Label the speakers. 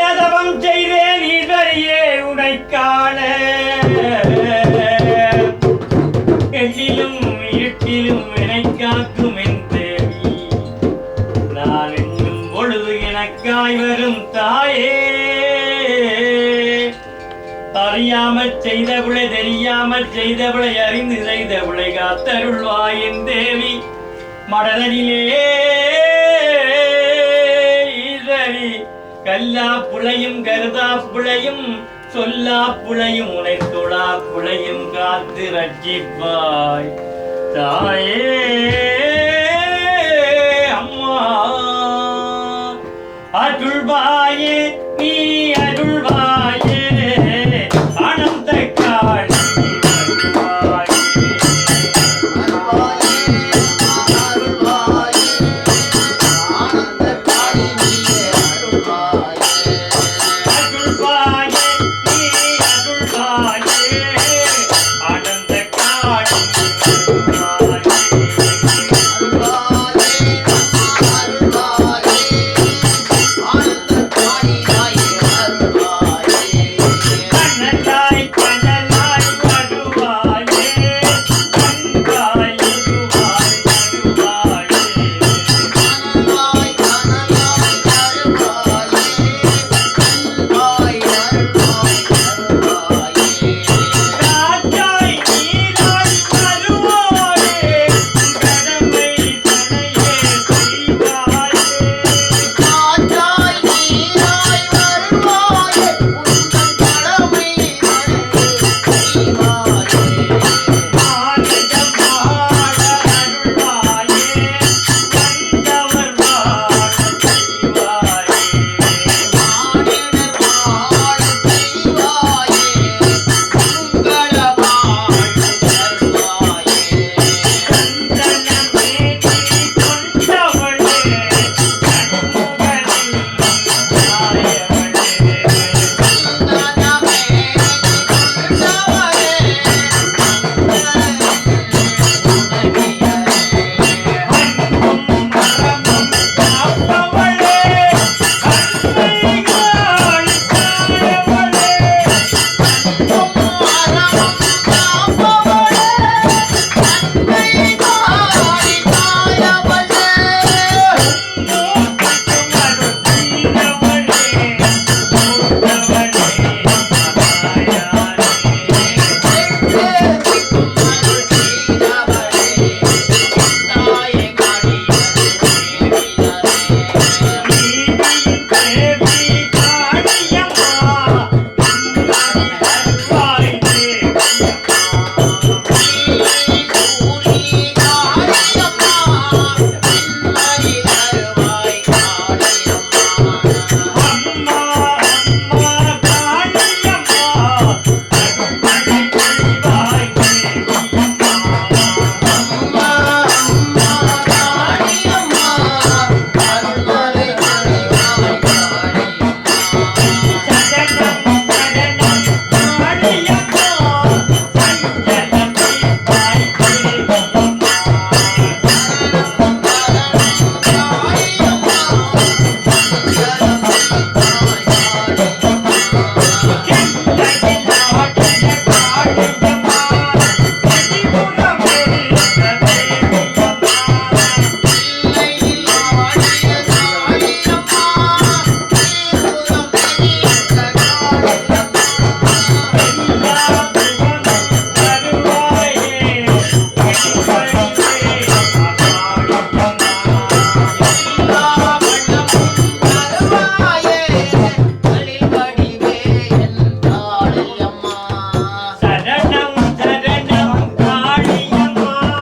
Speaker 1: என்ன தவம் செய்தேன் ஈஸ்வரியே உனை காண. எண்ணிலும் இருட்டிலும் என்னை என் தேவி. நான் என்னும் பொழுது எனக்காய் வரும் தாயே. அறியாமல் செய்தவளை தெரியாமல் செய்தவளை அறிந்து செய்தவளை காத்தருள்வாய் என் தேவி. மடலிலே கல்லா புழையும் கருதா புழையும் சொல்லா புழையும் உனை தொழா புழையும் காத்து ரட்சிப்பாய். தாயே